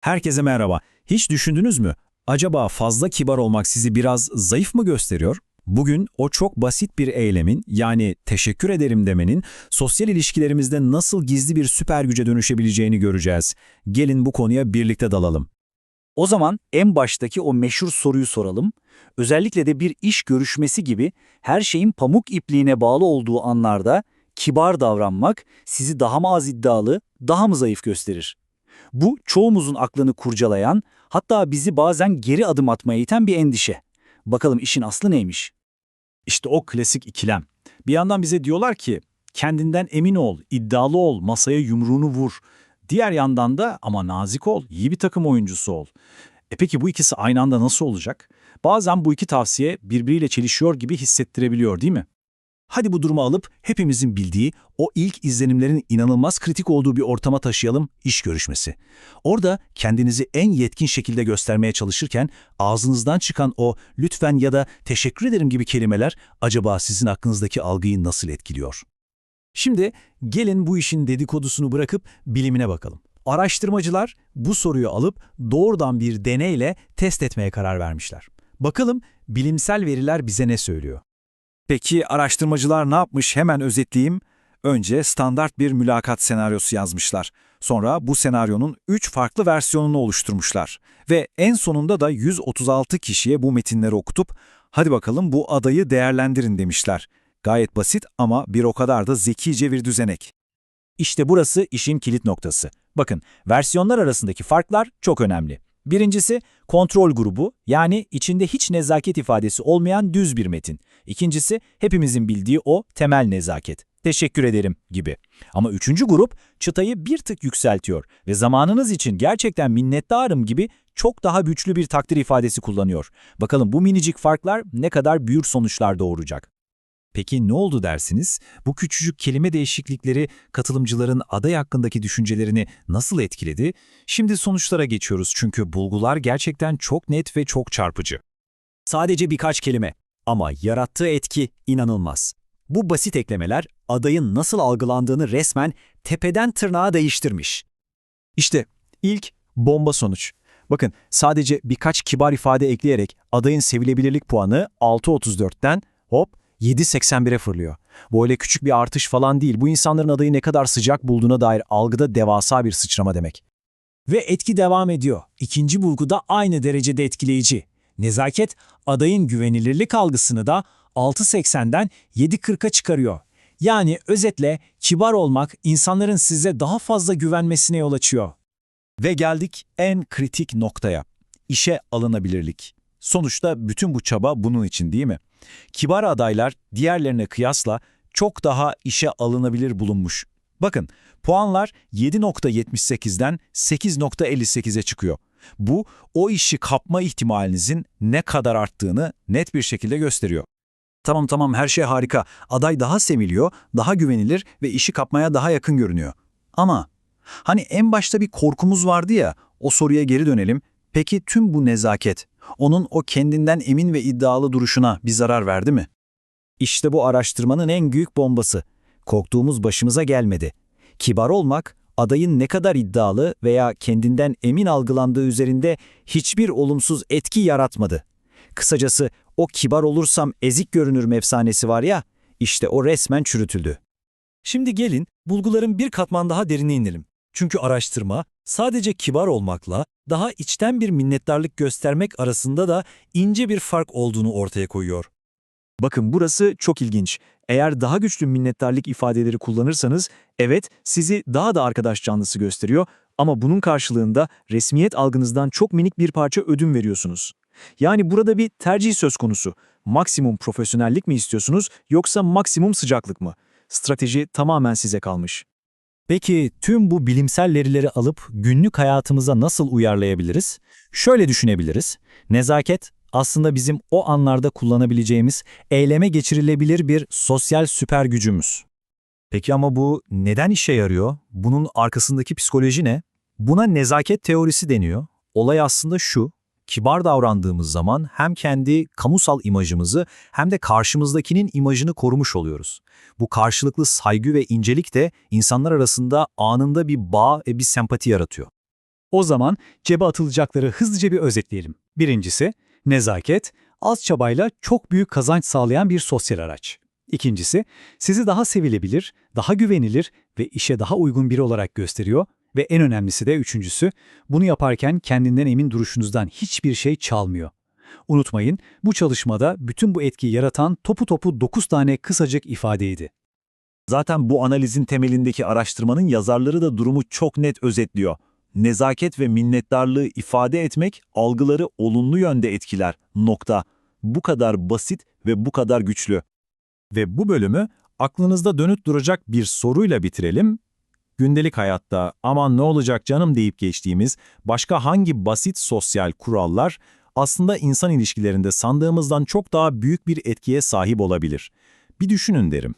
Herkese merhaba. Hiç düşündünüz mü? Acaba fazla kibar olmak sizi biraz zayıf mı gösteriyor? Bugün o çok basit bir eylemin yani teşekkür ederim demenin sosyal ilişkilerimizde nasıl gizli bir süper güce dönüşebileceğini göreceğiz. Gelin bu konuya birlikte dalalım. O zaman en baştaki o meşhur soruyu soralım. Özellikle de bir iş görüşmesi gibi her şeyin pamuk ipliğine bağlı olduğu anlarda kibar davranmak sizi daha mı az iddialı, daha mı zayıf gösterir? Bu çoğumuzun aklını kurcalayan, hatta bizi bazen geri adım atmaya iten bir endişe. Bakalım işin aslı neymiş? İşte o klasik ikilem. Bir yandan bize diyorlar ki kendinden emin ol, iddialı ol, masaya yumruğunu vur. Diğer yandan da ama nazik ol, iyi bir takım oyuncusu ol. E peki bu ikisi aynı anda nasıl olacak? Bazen bu iki tavsiye birbiriyle çelişiyor gibi hissettirebiliyor değil mi? Hadi bu durumu alıp hepimizin bildiği o ilk izlenimlerin inanılmaz kritik olduğu bir ortama taşıyalım iş görüşmesi. Orada kendinizi en yetkin şekilde göstermeye çalışırken ağzınızdan çıkan o lütfen ya da teşekkür ederim gibi kelimeler acaba sizin aklınızdaki algıyı nasıl etkiliyor? Şimdi gelin bu işin dedikodusunu bırakıp bilimine bakalım. Araştırmacılar bu soruyu alıp doğrudan bir deneyle test etmeye karar vermişler. Bakalım bilimsel veriler bize ne söylüyor? Peki araştırmacılar ne yapmış hemen özetleyeyim. Önce standart bir mülakat senaryosu yazmışlar. Sonra bu senaryonun 3 farklı versiyonunu oluşturmuşlar. Ve en sonunda da 136 kişiye bu metinleri okutup hadi bakalım bu adayı değerlendirin demişler. Gayet basit ama bir o kadar da zekice bir düzenek. İşte burası işin kilit noktası. Bakın, versiyonlar arasındaki farklar çok önemli. Birincisi, kontrol grubu, yani içinde hiç nezaket ifadesi olmayan düz bir metin. İkincisi, hepimizin bildiği o temel nezaket. Teşekkür ederim gibi. Ama üçüncü grup çıtayı bir tık yükseltiyor ve zamanınız için gerçekten minnettarım gibi çok daha güçlü bir takdir ifadesi kullanıyor. Bakalım bu minicik farklar ne kadar büyük sonuçlar doğuracak. Peki ne oldu dersiniz? Bu küçücük kelime değişiklikleri katılımcıların aday hakkındaki düşüncelerini nasıl etkiledi? Şimdi sonuçlara geçiyoruz çünkü bulgular gerçekten çok net ve çok çarpıcı. Sadece birkaç kelime ama yarattığı etki inanılmaz. Bu basit eklemeler adayın nasıl algılandığını resmen tepeden tırnağa değiştirmiş. İşte ilk bomba sonuç. Bakın sadece birkaç kibar ifade ekleyerek adayın sevilebilirlik puanı 6.34'ten hop 7.81'e fırlıyor. Bu öyle küçük bir artış falan değil. Bu insanların adayı ne kadar sıcak bulduğuna dair algıda devasa bir sıçrama demek. Ve etki devam ediyor. İkinci bulgu da aynı derecede etkileyici. Nezaket, adayın güvenilirlik algısını da 6.80'den 7.40'a çıkarıyor. Yani özetle kibar olmak insanların size daha fazla güvenmesine yol açıyor. Ve geldik en kritik noktaya. İşe alınabilirlik. Sonuçta bütün bu çaba bunun için değil mi? Kibar adaylar diğerlerine kıyasla çok daha işe alınabilir bulunmuş. Bakın puanlar 7.78'den 8.58'e çıkıyor. Bu o işi kapma ihtimalinizin ne kadar arttığını net bir şekilde gösteriyor. Tamam tamam her şey harika. Aday daha seviliyor, daha güvenilir ve işi kapmaya daha yakın görünüyor. Ama hani en başta bir korkumuz vardı ya, o soruya geri dönelim. Peki tüm bu nezaket, onun o kendinden emin ve iddialı duruşuna bir zarar verdi mi? İşte bu araştırmanın en büyük bombası. Korktuğumuz başımıza gelmedi. Kibar olmak, adayın ne kadar iddialı veya kendinden emin algılandığı üzerinde hiçbir olumsuz etki yaratmadı. Kısacası o kibar olursam ezik görünürüm efsanesi var ya, işte o resmen çürütüldü. Şimdi gelin bulguların bir katman daha derine inelim. Çünkü araştırma sadece kibar olmakla daha içten bir minnettarlık göstermek arasında da ince bir fark olduğunu ortaya koyuyor. Bakın burası çok ilginç. Eğer daha güçlü minnettarlık ifadeleri kullanırsanız evet sizi daha da arkadaş canlısı gösteriyor ama bunun karşılığında resmiyet algınızdan çok minik bir parça ödün veriyorsunuz. Yani burada bir tercih söz konusu. Maksimum profesyonellik mi istiyorsunuz yoksa maksimum sıcaklık mı? Strateji tamamen size kalmış. Peki tüm bu bilimsel verileri alıp günlük hayatımıza nasıl uyarlayabiliriz? Şöyle düşünebiliriz. Nezaket aslında bizim o anlarda kullanabileceğimiz eyleme geçirilebilir bir sosyal süper gücümüz. Peki ama bu neden işe yarıyor? Bunun arkasındaki psikoloji ne? Buna nezaket teorisi deniyor. Olay aslında şu, kibar davrandığımız zaman hem kendi kamusal imajımızı hem de karşımızdakinin imajını korumuş oluyoruz. Bu karşılıklı saygı ve incelik de insanlar arasında anında bir bağ ve bir sempati yaratıyor. O zaman cebe atılacakları hızlıca bir özetleyelim. Birincisi, nezaket, az çabayla çok büyük kazanç sağlayan bir sosyal araç. İkincisi, sizi daha sevilebilir, daha güvenilir ve işe daha uygun biri olarak gösteriyor. Ve en önemlisi de üçüncüsü, bunu yaparken kendinden emin duruşunuzdan hiçbir şey çalmıyor. Unutmayın, bu çalışmada bütün bu etkiyi yaratan topu topu 9 tane kısacık ifadeydi. Zaten bu analizin temelindeki araştırmanın yazarları da durumu çok net özetliyor. Nezaket ve minnettarlığı ifade etmek algıları olumlu yönde etkiler. Nokta. Bu kadar basit ve bu kadar güçlü. Ve bu bölümü aklınızda dönüp duracak bir soruyla bitirelim. Gündelik hayatta aman ne olacak canım deyip geçtiğimiz başka hangi basit sosyal kurallar aslında insan ilişkilerinde sandığımızdan çok daha büyük bir etkiye sahip olabilir? Bir düşünün derim.